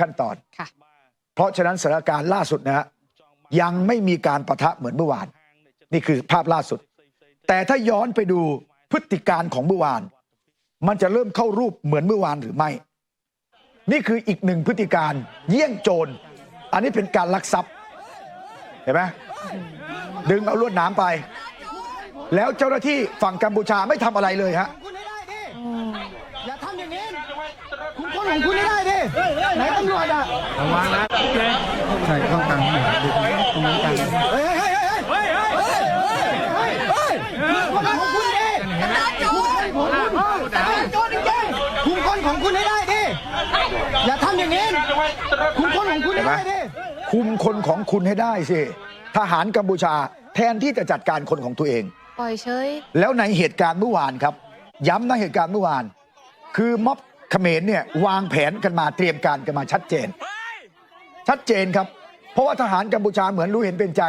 ขั้นตอนค่ะเพราะฉะนั้นสถานการณ์ล่าสุดนะฮะยังไม่มีการประทะเหมือนเมื่อวาน นี่คือภาพล่าสุด แต่ถ้าย้อนไปดูพฤติการของเมื่อวาน มันจะเริ่มเข้ารูปเหมือนเมื่อวานหรือไม่ นี่คืออีกหนึ่งพฤติการเยี่ยงโจร อันนี้เป็นการลักทรัพย์ เห็นไหมดึงเอาลวดหนามไป แล้วเจ้าหน้าที่ฝั่งกัมพูชาไม่ทำอะไรเลยฮะ ของคุณให้ได้ดิไหนตำรวจอะใช่ต้องการดูตรงนี้กันเฮ้ยเฮ้ยเฮ้ยเฮ้ยเฮ้ยเฮ้ยเฮ้ยคุณคนของคุณดิคุณคนของคุณโจรจริงๆคุณคนของคุณให้ได้ดิอย่าทำอย่างนี้คุณคนของคุณให้ได้ดิคุมคนของคุณให้ได้สิทหารกัมพูชาแทนที่จะจัดการคนของตัวเองปล่อยเฉยแล้วในเหตุการณ์เมื่อวานครับ ย้ำนะเหตุการณ์เมื่อวาน คือม็อบ เขมรเนี่ยวางแผนกันมาเตรียมการกันมาชัดเจน ชัดเจนครับ เพราะว่าทหารกัมพูชาเหมือนรู้เห็นเป็นใจ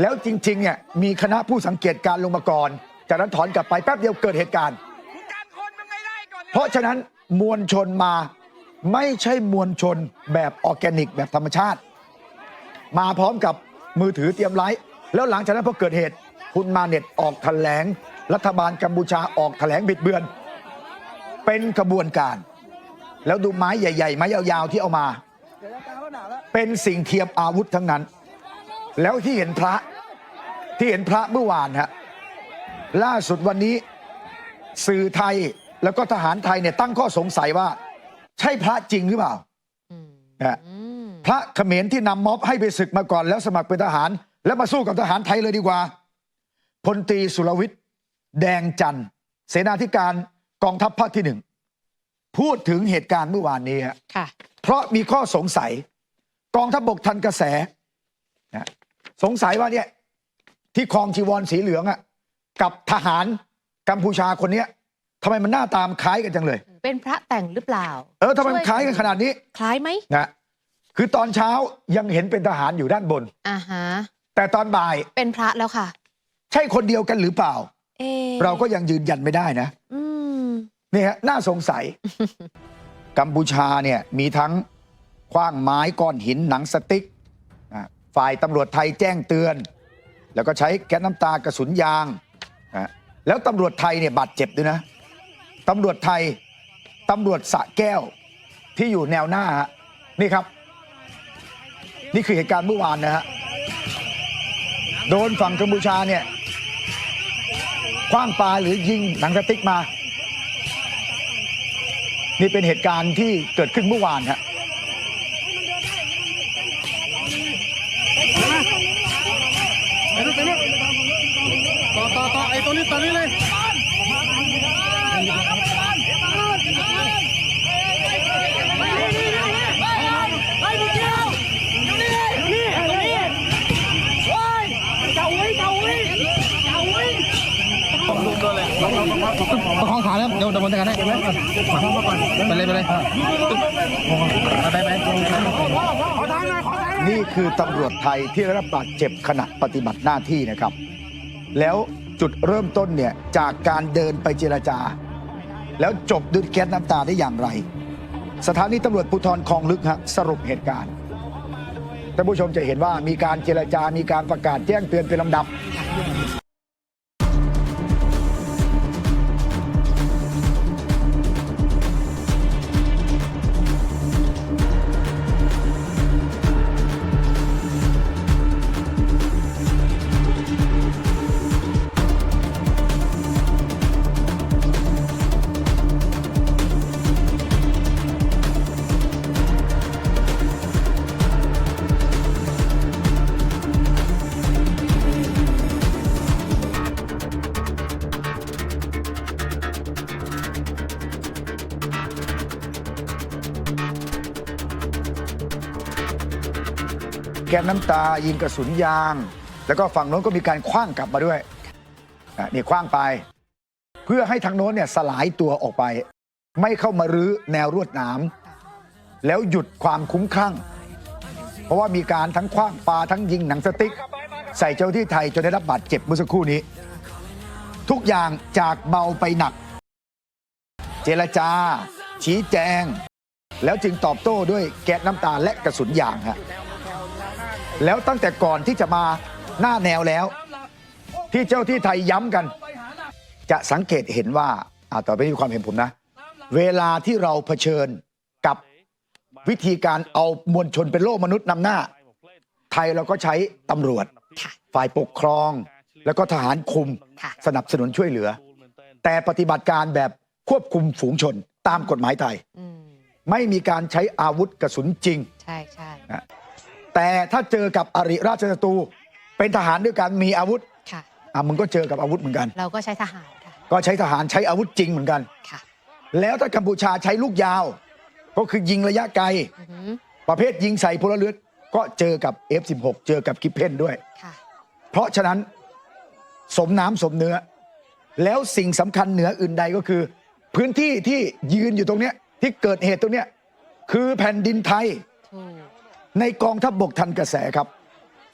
แล้วจริงๆเนี่ยมีคณะผู้สังเกตการลงมาก่อนจากนั้นถอนกลับไปแป๊บเดียวเกิดเหตุการณ์ เพราะฉะนั้นมวลชนมาไม่ใช่มวลชนแบบออร์แกนิกแบบธรรมชาติ มาพร้อมกับมือถือเตรียมไลฟ์แล้วหลังจากนั้นพอเกิดเหตุ คุณมาเน็ตออกแถลง รัฐบาลกัมพูชาออกแถลงบิดเบือน เป็นกระบวนการ แล้วดูไม้ใหญ่ ๆ ไม้ยาวๆที่เอามา เป็นสิ่งเทียมอาวุธทั้งนั้น แล้วที่เห็นพระที่เห็นพระเมื่อวานฮะล่าสุดวันนี้สื่อไทยแล้วก็ทหารไทยเนี่ยตั้งข้อสงสัยว่า ใช่พระจริงหรือเปล่าอืมนะฮะอืมพระเขมรที่นำม็อบให้ไปศึกมาก่อน แล้วสมัครเป็นทหาร แล้วมาสู้กับทหารไทยเลยดีกว่าพลตรีสุรวิทย์แดงจันทร์เสนาธิการ กองทัพภาคที่หนึ่งพูดถึงเหตุการณ์เมื่อวานนี้ฮะค่ะ เพราะมีข้อสงสัย กองทัพบกทันกระแสนะสงสัยว่าเนี่ยที่คลองจีวรสีเหลืองอะกับทหารกัมพูชาคนเนี้ยทำไมมันหน้าตามคล้ายกันจังเลย เป็นพระแต่งหรือเปล่า เออทำไมมันคล้ายกันขนาดนี้ คล้ายไหมนะคือตอนเช้ายังเห็นเป็นทหารอยู่ด้านบนอ่าฮะแต่ตอนบ่ายเป็นพระแล้วค่ะ ใช่คนเดียวกันหรือเปล่า เอ๊ะเราก็ยังยืนยันไม่ได้นะอืม นี่ฮะน่าสงสัย กัมพูชาเนี่ยมีทั้งคว้างไม้ก้อนหินหนังสติ๊กฝ่ายตำรวจไทยแจ้งเตือน แล้วก็ใช้แก๊สน้ำตากระสุนยาง แล้วตำรวจไทยเนี่ยบาดเจ็บด้วยนะตำรวจไทยตำรวจสะแก้วที่อยู่แนวหน้าฮะนี่ครับ นี่คือเหตุการณ์เมื่อวานนะฮะโดนฝั่งกัมพูชาเนี่ยคว้างปลาหรือยิงหนังสติ๊กมา นี่เป็นเหตุการณ์ที่เกิดขึ้นเมื่อวานครับต่อต่อต่อไอ้ตัวนี้ตัวนี้เลย องขาแล้วเดี๋ยวเดี๋ยวผมจัดการให้ไปเลยไปเลยไปไปนี่คือตำรวจไทยที่ได้รับบาดเจ็บขณะปฏิบัติหน้าที่นะครับ แล้วจุดเริ่มต้นเนี่ยจากการเดินไปเจรจา แล้วจบด้วยแก๊สน้ำตาได้อย่างไร สถานีตำรวจภูธรคลองลึกฮะสรุปเหตุการณ์ท่านผู้ชมจะเห็นว่ามีการเจรจา มีการประกาศแจ้งเตือนเป็นลำดับ ก๊สน้ำตา ยิงกระสุนยาง แล้วก็ฝั่งโน้นก็มีการคว้างกลับมาด้วยอะนี่คว้างไป เพื่อให้ทางโน้นเนี่ยสลายตัวออกไป ไม่เข้ามารื้อแนวรวดหนาม แล้วหยุดความคุ้มคลั่ง เพราะว่ามีการทั้งคว้างปลาทั้งยิงหนังสติ๊ก ใส่เจ้าที่ไทยจนได้รับบาดเจ็บเมื่อสักครู่นี้ ทุกอย่างจากเบาไปหนัก เจรจา ชี้แจง แล้วจึงตอบโต้ด้วยแก๊สน้ำตาและกระสุนยางฮะ แล้วตั้งแต่ก่อนที่จะมาหน้าแนวแล้ว ที่เจ้าที่ไทยย้ำกัน จะสังเกตเห็นว่าอ่าต่อไปนี้ความเห็นผมนะ เวลาที่เราเผชิญกับวิธีการเอามวลชนเป็นโลกมนุษย์นำหน้า ไทยเราก็ใช้ตำรวจค่ะฝ่ายปกครอง แล้วก็ทหารคุมค่ะสนับสนุนช่วยเหลือ แต่ปฏิบัติการแบบควบคุมฝูงชนตามกฎหมายไทยอืมไม่มีการใช้อาวุธกระสุนจริง ใช่ใช่ แต่ถ้าเจอกับอริราชศัตรูเป็นทหารด้วยกันมีอาวุธค่ะ อะมึงก็เจอกับอาวุธเหมือนกัน เราก็ใช้ทหารค่ะก็ใช้ทหารใช้อาวุธจริงเหมือนกัน ค่ะแล้วถ้ากัมพูชาใช้ลูกยาว ก็คือยิงระยะไกล อือหือประเภทยิงใส่พลเรือนก็เจอกับ F16 เจอกับกิปเพนด้วย ค่ะ เพราะฉะนั้นสมน้ำสมเนื้อ แล้วสิ่งสำคัญเหนืออื่นใดก็คือ พื้นที่ที่ยืนอยู่ตรงเนี้ยที่เกิดเหตุตรงเนี้ยคือแผ่นดินไทยถูก ในกองทัพบบกทันกระแสครับ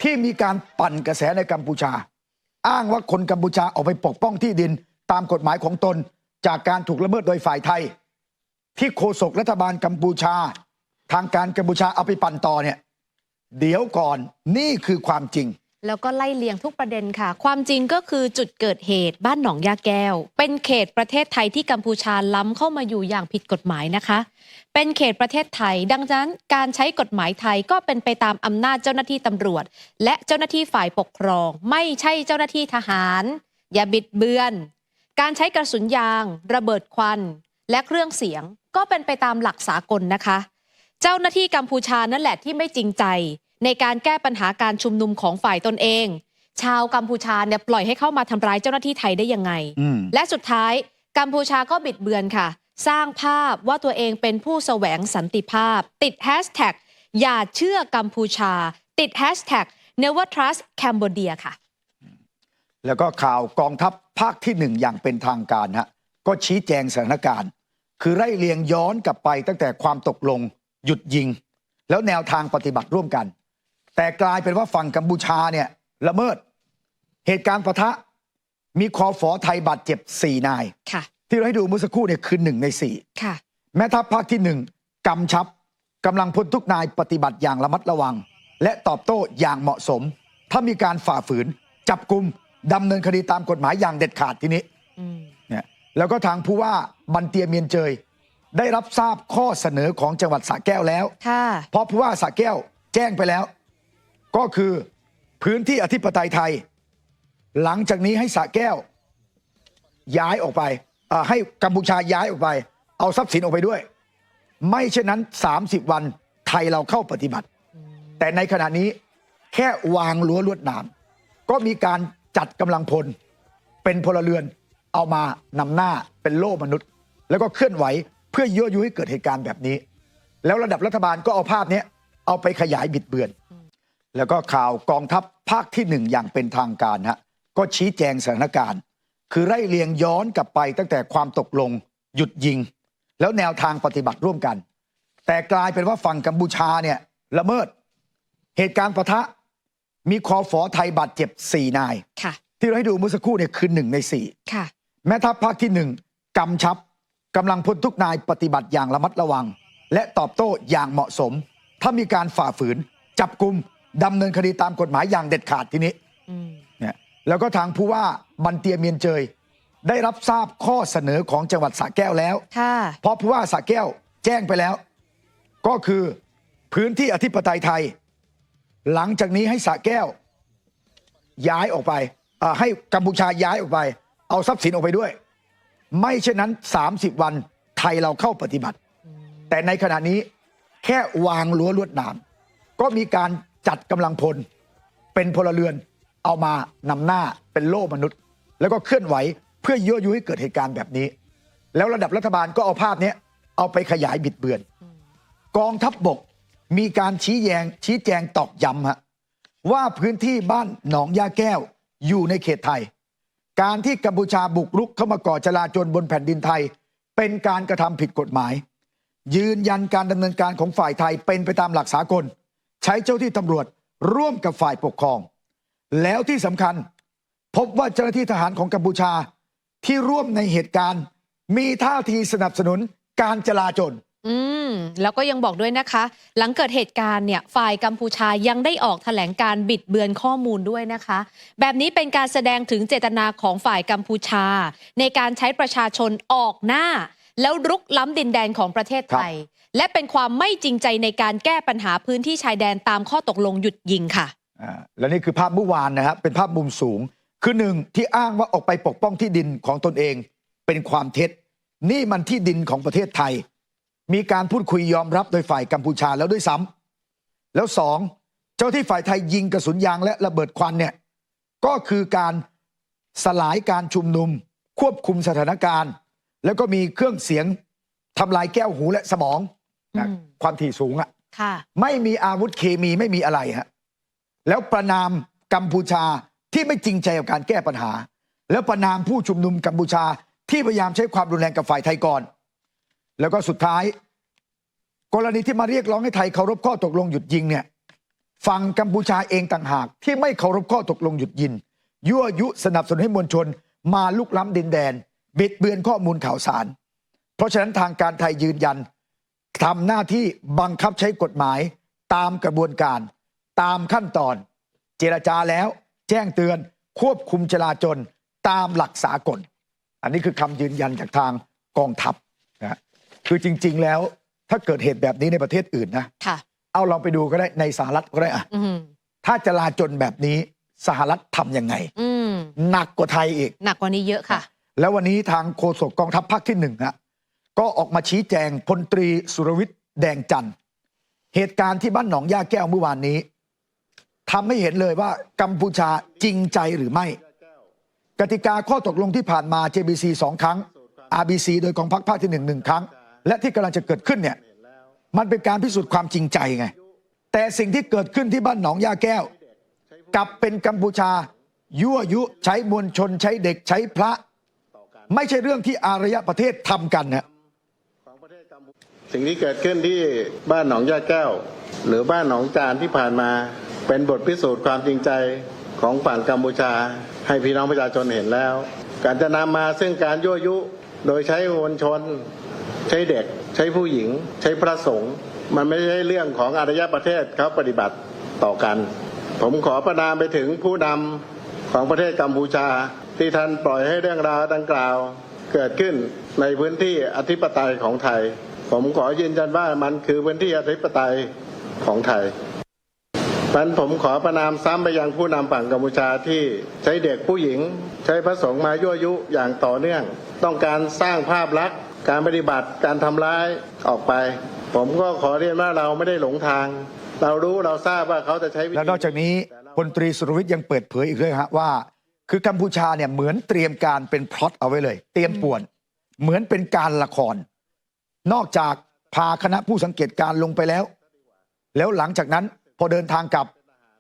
ที่มีการปั่นกระแสในกัมพูชา อ้างว่าคนกัมพูชาออกไปปกป้องที่ดินตามกฎหมายของตนจากการถูกละเมิดโดยฝ่ายไทย ที่โฆษกรัฐบาลกัมพูชา ทางการกัมพูชาเอาไปปั่นต่อเนี่ยเดี๋ยวก่อนนี่คือความจริง แล้วก็ไล่เลียงทุกประเด็นค่ะ ความจริงก็คือจุดเกิดเหตุบ้านหนองยาแก้ว เป็นเขตประเทศไทยที่กัมพูชาล้ำเข้ามาอยู่อย่างผิดกฎหมายนะคะ เป็นเขตประเทศไทย ดังนั้นการใช้กฎหมายไทยก็เป็นไปตามอำนาจเจ้าหน้าที่ตำรวจ และเจ้าหน้าที่ฝ่ายปกครอง ไม่ใช่เจ้าหน้าที่ทหาร อย่าบิดเบือน การใช้กระสุนยาง ระเบิดควัน และเครื่องเสียงก็เป็นไปตามหลักสากลนะคะ เจ้าหน้าที่กัมพูชานั่นแหละที่ไม่จริงใจ ในการแก้ปัญหาการชุมนุมของฝ่ายตนเอง ชาวกัมพูชาเนี่ยปล่อยให้เข้ามาทำร้ายเจ้าหน้าที่ไทยได้ยังไงอืมและสุดท้ายกัมพูชาก็บิดเบือนค่ะ สร้างภาพว่าตัวเองเป็นผู้แสวงสันติภาพ ติดแฮชแท็กอย่าเชื่อกัมพูชา ติดแฮชแท็ก never trust Cambodia ค่ะ แล้วก็ข่าวกองทัพภาคที่หนึ่งอย่างเป็นทางการฮะก็ชี้แจงสถานการณ์ คือไล่เลียงย้อนกลับไปตั้งแต่ความตกลง หยุดยิง แล้วแนวทางปฏิบัติร่วมกัน แต่กลายเป็นว่าฝั่งกัมพูชาเนี่ยละเมิด เหตุการณ์ปะทะมีคอฝอไทยบาดเจ็บสี่นายค่ะที่เราให้ดูเมื่อสักครู่เนี่ยคือหนึ่งในสี่ค่ะแม่ทัพภาคที่หนึ่งกำชับกำลังพลทุกนายปฏิบัติอย่างระมัดระวัง และตอบโต้อย่างเหมาะสม ถ้ามีการฝ่าฝืน จับกลุ่มดำเนินคดีตามกฎหมายอย่างเด็ดขาดทีนี้อืมเนี่ยแล้วก็ทางผู้ว่าบันเตียเมียนเจย ได้รับทราบข้อเสนอของจังหวัดสระแก้วแล้วค่ะเพราะผู้ว่าสระแก้วแจ้งไปแล้ว ก็คือพื้นที่อธิปไตยไทย หลังจากนี้ให้สะแก้ว ย้ายออกไปให้กัมพูชาย้ายออกไป เอาทรัพย์สินออกไปด้วย ไม่เช่นนั้น 30 วันไทยเราเข้าปฏิบัติ แต่ในขณะนี้แค่วางรั้วลวดหนาม ก็มีการจัดกำลังพล เป็นพลเรือนเอามานำหน้าเป็นโล่มนุษย์ แล้วก็เคลื่อนไหวเพื่อยั่วยุให้เกิดเหตุการณ์แบบนี้ แล้วระดับรัฐบาลก็เอาภาพนี้เอาไปขยายบิดเบือน แล้วก็ข่าวกองทัพภาคที่หนึ่งอย่างเป็นทางการฮะก็ชี้แจงสถานการณ์ คือไล่เลียงย้อนกลับไปตั้งแต่ความตกลง หยุดยิง แล้วแนวทางปฏิบัติร่วมกัน แต่กลายเป็นว่าฝั่งกัมพูชาเนี่ยละเมิด เหตุการณ์ปะทะมีคอฝอไทยบาดเจ็บสี่นายค่ะที่เราให้ดูเมื่อสักครู่เนี่ยคือหนึ่งในสี่ค่ะแม่ทัพภาคที่หนึ่งกำชับกำลังพลทุกนายปฏิบัติอย่างระมัดระวัง และตอบโต้อย่างเหมาะสม ถ้ามีการฝ่าฝืน จับกลุ่ม ดำเนินคดีตามกฎหมายอย่างเด็ดขาดทีนี้อืมเนี่ยแล้วก็ทางผู้ว่าบันเตียเมียนเจย ได้รับทราบข้อเสนอของจังหวัดสระแก้วแล้วค่ะเพราะผู้ว่าสระแก้วแจ้งไปแล้ว ก็คือพื้นที่อธิปไตยไทย หลังจากนี้ให้สระแก้ว ย้ายออกไปเอ่อให้กัมพูชาย้ายออกไป เอาทรัพย์สินออกไปด้วย ไม่เช่นนั้น 30 วันไทยเราเข้าปฏิบัติ แต่ในขณะนี้แค่วางรั้วลวดหนามก็มีการ จัดกำลังพล เป็นพลเรือนเอามานำหน้าเป็นโล่มนุษย์ แล้วก็เคลื่อนไหวเพื่อยั่วยุให้เกิดเหตุการณ์แบบนี้ แล้วระดับรัฐบาลก็เอาภาพเนี้ยเอาไปขยายบิดเบือน กองทัพบบกมีการชี้แจงชี้แจงตอกย้ำฮะว่าพื้นที่บ้านหนองยาแก้วอยู่ในเขตไทย การที่กัมพูชาบุกรุกเข้ามาก่อจลาจลบนแผ่นดินไทย เป็นการกระทำผิดกฎหมาย ยืนยันการดำเนินการของฝ่ายไทยเป็นไปตามหลักสากล ใช้เจ้าที่ตำรวจร่วมกับฝ่ายปกครอง แล้วที่สำคัญพบว่าเจ้าหน้าที่ทหารของกัมพูชาที่ร่วมในเหตุการณ์ มีท่าทีสนับสนุนการจลาจลอืมแล้วก็ยังบอกด้วยนะคะ หลังเกิดเหตุการณ์เนี่ยฝ่ายกัมพูชายังได้ออกแถลงการบิดเบือนข้อมูลด้วยนะคะ แบบนี้เป็นการแสดงถึงเจตนาของฝ่ายกัมพูชา ในการใช้ประชาชนออกหน้า แล้วรุกล้ำดินแดนของประเทศไทย และเป็นความไม่จริงใจในการแก้ปัญหาพื้นที่ชายแดนตามข้อตกลงหยุดยิงค่ะ อ่าและนี่คือภาพเมื่อวานนะครับเป็นภาพมุมสูง คือหนึ่งที่อ้างว่าออกไปปกป้องที่ดินของตนเอง เป็นความเท็จ นี่มันที่ดินของประเทศไทย มีการพูดคุยยอมรับโดยฝ่ายกัมพูชาแล้วด้วยซ้ำแล้วสองเจ้าที่ฝ่ายไทยยิงกระสุนยางและระเบิดควันเนี่ยก็คือการสลายการชุมนุม ควบคุมสถานการณ์ แล้วก็มีเครื่องเสียงทำลายแก้วหูและสมอง นะอืมความถี่สูงอะค่ะไม่มีอาวุธเคมีไม่มีอะไรฮะแล้วประนามกัมพูชาที่ไม่จริงใจกับการแก้ปัญหา แล้วประนามผู้ชุมนุมกัมพูชาที่พยายามใช้ความรุนแรงกับฝ่ายไทยก่อน แล้วก็สุดท้าย กรณีที่มาเรียกร้องให้ไทยเคารพข้อตกลงหยุดยิงเนี่ยฝั่งกัมพูชาเองต่างหาก ที่ไม่เคารพข้อตกลงหยุดยิงยั่วยุสนับสนุนให้มวลชน มาลุกล้ำดินแดน บิดเบือนข้อมูลข่าวสาร เพราะฉะนั้นทางการไทยยืนยัน ทำหน้าที่บังคับใช้กฎหมายตามกระบวนการ ตามขั้นตอน เจรจาแล้วแจ้งเตือนควบคุมจราจรตามหลักสากล อันนี้คือคำยืนยันจากทางกองทัพนะคือจริง ๆ แล้วถ้าเกิดเหตุแบบนี้ในประเทศอื่นนะค่ะเอาลองไปดูก็ได้ในสหรัฐก็ได้อะอืมถ้าจราจนแบบนี้สหรัฐทำยังไงอืมหนักกว่าไทยอีก หนักกว่านี้เยอะค่ะ แล้ววันนี้ทางโฆษกกองทัพภาคที่หนึ่งฮะ ก็ออกมาชี้แจงพลตรีสุรวิทย์แดงจันทร์เหตุการณ์ที่บ้านหนองย่าแก้วเมื่อวานนี้ทำให้เห็นเลยว่ากัมพูชาจริงใจหรือไม่ กติกาข้อตกลงที่ผ่านมา JBC สองครั้ง RBC โดยกองพักภาคที่หนึ่งหนึ่งครั้ง และที่กำลังจะเกิดขึ้นเนี่ยมันเป็นการพิสูจน์ความจริงใจไง แต่สิ่งที่เกิดขึ้นที่บ้านหนองย่าแก้ว กลับเป็นกัมพูชา ยั่วยุใช้มวลชนใช้เด็กใช้พระ ไม่ใช่เรื่องที่อารยประเทศทำกันนะ สิ่งที่เกิดขึ้นที่บ้านหนองยาแก้ว หรือบ้านหนองจานที่ผ่านมา เป็นบทพิสูจน์ความจริงใจของฝั่งกัมพูชา ให้พี่น้องประชาชนเห็นแล้ว การจะนำมาซึ่งการยั่วยุโดยใช้มวลชน ใช้เด็ก ใช้ผู้หญิง ใช้พระสงฆ์มันไม่ใช่เรื่องของอารยประเทศเขาปฏิบัติต่อกัน ผมขอประนามไปถึงผู้นำของประเทศกัมพูชา ที่ท่านปล่อยให้เรื่องราวดังกล่าว เกิดขึ้นในพื้นที่อธิปไตยของไทย ผมขอยืนยันว่ามันคือพื้นที่อธิปไตยของไทยนั้นผมขอประนามซ้ำไปยังผู้นำฝั่งกัมพูชาที่ใช้เด็กผู้หญิง ใช้พระสงฆ์มายั่วยุอย่างต่อเนื่อง ต้องการสร้างภาพลักษณ์การปฏิบัติการทำร้ายออกไป ผมก็ขอเรียนว่าเราไม่ได้หลงทาง เรารู้เราทราบว่าเขาจะใช้วิธีแล้วนอกจากนี้พลตรีสุรวิทย์ยังเปิดเผยอีกด้วยฮะว่า คือกัมพูชาเนี่ยเหมือนเตรียมการเป็นพล็อตเอาไว้เลย เตรียมป่วน เหมือนเป็นการละคร นอกจากพาคณะผู้สังเกตการลงไปแล้ว แล้วหลังจากนั้นพอเดินทางกลับ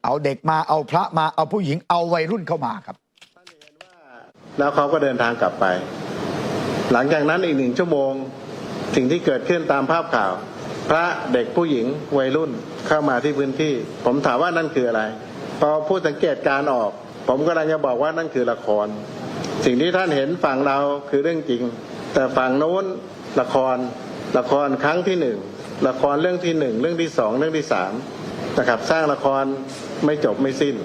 เอาเด็กมาเอาพระมาเอาผู้หญิงเอาวัยรุ่นเข้ามาครับ แล้วเขาก็เดินทางกลับไป หลังจากนั้นอีกหนึ่งชั่วโมงสิ่งที่เกิดขึ้นตามภาพข่าว พระเด็กผู้หญิงวัยรุ่นเข้ามาที่พื้นที่ ผมถามว่านั่นคืออะไรพอผู้สังเกตการออก ผมกำลังจะบอกว่านั่นคือละคร สิ่งที่ท่านเห็นฝั่งเราคือเรื่องจริง แต่ฝั่งโน้นละคร ละครครั้งที่หนึ่งละครเรื่องที่หนึ่งเรื่องที่สองเรื่องที่สามนะครับสร้างละครไม่จบไม่สิ้น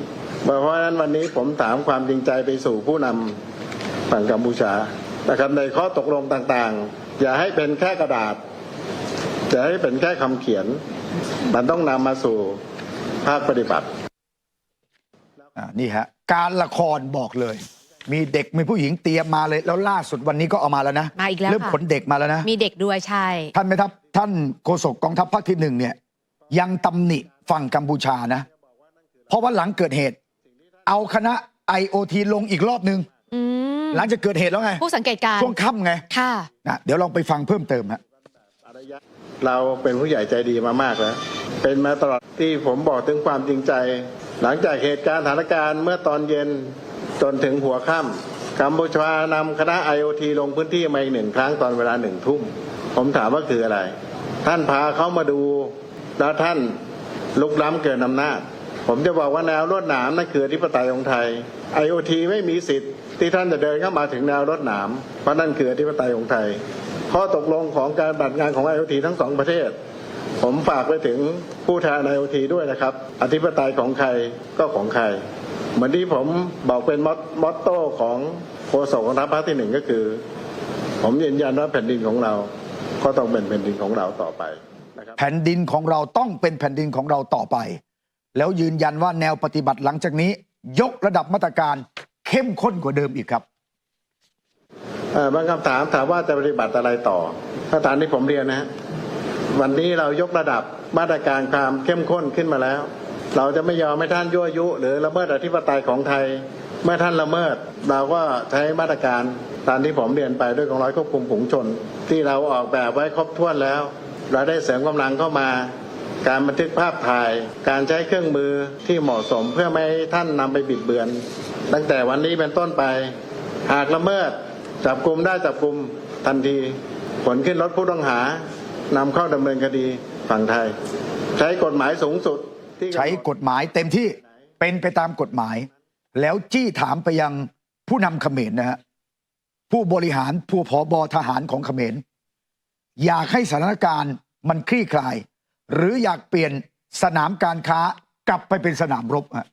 เพราะฉะนั้นวันนี้ผมถามความจริงใจไปสู่ผู้นำฝั่งกัมพูชานะครับในข้อตกลงต่างๆ อย่าให้เป็นแค่กระดาษ อย่าให้เป็นแค่คำเขียน มันต้องนำมาสู่ภาคปฏิบัตินี่ฮะการละครบอกเลย มีเด็กมีผู้หญิงเตรียมมาเลยแล้วล่าสุดวันนี้ก็เอามาแล้วนะมาอีกแล้วเริ่มค่ะขนเด็กมาแล้วนะ มีเด็กด้วยใช่ ท่านไหมครับท่านโฆษกกองทัพภาคที่หนึ่งเนี่ย ยังตำหนิฝั่งกัมพูชานะ เพราะว่าหลังเกิดเหตุ เอาคณะ IOT ลงอีกรอบนึง อืมหลังจากเกิดเหตุแล้วไง ผู้สังเกตการณ์ช่วงค่ำไงค่ะ นะเดี๋ยวลองไปฟังเพิ่มเติมฮะเราเป็นผู้ใหญ่ใจดีมามากแล้ว เป็นมาตลอดที่ผมบอกถึงความจริงใจ หลังจากเหตุการณ์สถานการณ์เมื่อตอนเย็น จนถึงหัวค่ำกัมพูชานำคณะ IOT ลงพื้นที่มาอีกหนึ่งครั้งตอนเวลาหนึ่งทุ่ม ผมถามว่าคืออะไร ท่านพาเขามาดูแล้วท่านลุกล้ำเกินอำนาจ ผมจะบอกว่าแนวรวดหนามนั่นคืออธิปไตยของไทย IOT ไม่มีสิทธิ์ที่ท่านจะเดินเข้ามาถึงแนวรวดหนาม เพราะนั่นคืออธิปไตยของไทย ข้อตกลงของการปฏิบัติงานของ IoT ทั้งสองประเทศ ผมฝากไปถึงผู้แทน IoT ด้วยนะครับ อธิปไตยของใครก็ของใคร เหมือนที่ผมบอกเป็นมอตมอตโต้ของโฆษกของทัพภาคที่หนึ่งก็คือ ผมยืนยันว่าแผ่นดินของเรา ก็ต้องเป็นแผ่นดินของเราต่อไปนะครับแผ่นดินของเราต้องเป็นแผ่นดินของเราต่อไป แล้วยืนยันว่าแนวปฏิบัติหลังจากนี้ ยกระดับมาตรการเข้มข้นกว่าเดิมอีกครับเอ่อบางคำถามถามว่าจะปฏิบัติอะไรต่อถ้าตามที่ผมเรียนนะฮะวันนี้เรายกระดับมาตรการความเข้มข้นขึ้นมาแล้ว เราจะไม่ยอมให้ท่านยั่วยุ หรือละเมิดอธิปไตยของไทย เมื่อท่านละเมิด เราก็ใช้มาตรการตามที่ผมเรียนไปด้วยกองร้อยควบคุมฝูงชน ที่เราออกแบบไว้ครบถ้วนแล้ว เราได้เสริมกำลังเข้ามา การบันทึกภาพถ่าย การใช้เครื่องมือที่เหมาะสมเพื่อไม่ให้ท่านนำไปบิดเบือน ตั้งแต่วันนี้เป็นต้นไป หากละเมิดจับกลุ่มได้จับกลุ่มทันทีผลขึ้นรถผู้ต้องหานำเข้าดำเนินคดีฝั่งไทย ใช้กฎหมายสูงสุด ใช้กฎหมายเต็มที่เป็นไปตามกฎหมาย แล้วจี้ถามไปยังผู้นำเขมรนะฮะผู้บริหารผู้ผอบอทหารของเขมร อยากให้สถานการณ์มันคลี่คลาย หรืออยากเปลี่ยนสนามการค้ากลับไปเป็นสนามรบฮะ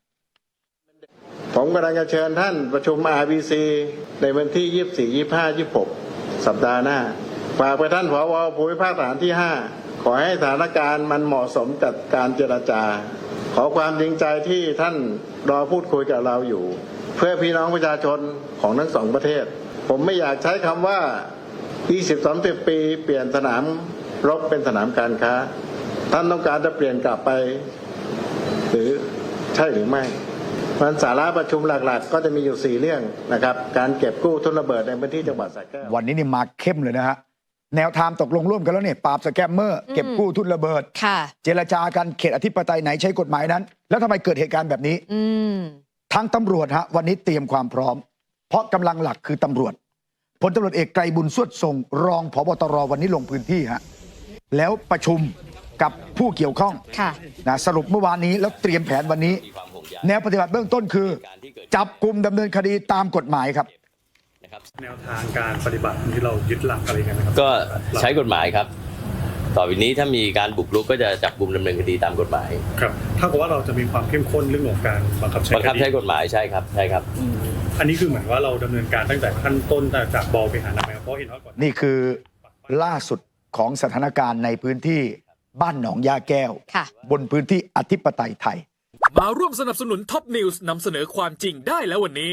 ผมกำลังจะเชิญท่านประชุม RBC ในวันที่ 24 25 26 สัปดาห์หน้า ฝากไปท่านผอภูมิภาคฐานที่5ข อให้สถานการณ์มันเหมาะสมกับการเจรจา ขอความจริงใจที่ท่านรอพูดคุยกับเราอยู่ เพื่อพี่น้องประชาชนของทั้งสองประเทศ ผมไม่อยากใช้คำว่า 20-30 ปีเปลี่ยนสนามรบเป็นสนามการค้า ท่านต้องการจะเปลี่ยนกลับไป หรือใช่หรือไม่มันสาระประชุมหลักๆ ก็จะมีอยู่ 4 เรื่องนะครับ การเก็บกู้ทุนระเบิดในพื้นที่จังหวัดสระแก้ววันนี้นี่มาเข้มเลยนะฮะ แนวทางตกลงร่วมกันแล้วเนี่ยปราบสแกมเมอร์เก็บกู้ทุนระเบิด ค่ะ เจรจากันเขตอธิปไตยไหนใช้กฎหมายนั้น แล้วทำไมเกิดเหตุการณ์แบบนี้ อืม ทางตำรวจฮะวันนี้เตรียมความพร้อม เพราะกำลังหลักคือตำรวจพลตำรวจเอกไกรบุญสวดทรง รองผบตรวันนี้ลงพื้นที่ฮะแล้วประชุมกับผู้เกี่ยวข้องค่ะ นะสรุปเมื่อวานนี้แล้วเตรียมแผนวันนี้ แนวปฏิบัติเบื้องต้นคือ จับกลุ่มดำเนินคดีตามกฎหมายครับ แนวทางการปฏิบัติที่เรายึดหลักอะไรกันนะครับ ก็ใช้กฎหมายครับต่อไปนี้ถ้ามีการบุกรุกก็จะจับกลุ่มดำเนินคดีตามกฎหมายครับถ้ากับว่าเราจะมีความเข้มข้นเรื่องของการบังคับใช้บังคับคดีใช้กฎหมายใช่ครับใช่ครับ อันนี้คือเหมือนว่าเราดำเนินการตั้งแต่ขั้นต้นแต่จากบอลไปหาหนักไหมครับเพราะเห็นว่าก่อนนี่คือล่าสุดของสถานการณ์ในพื้นที่บ้านหนองยาแก้วค่ะบนพื้นที่อธิปไตยไทย มาร่วมสนับสนุนท็อปนิวส์นำเสนอความจริงได้แล้ววันนี้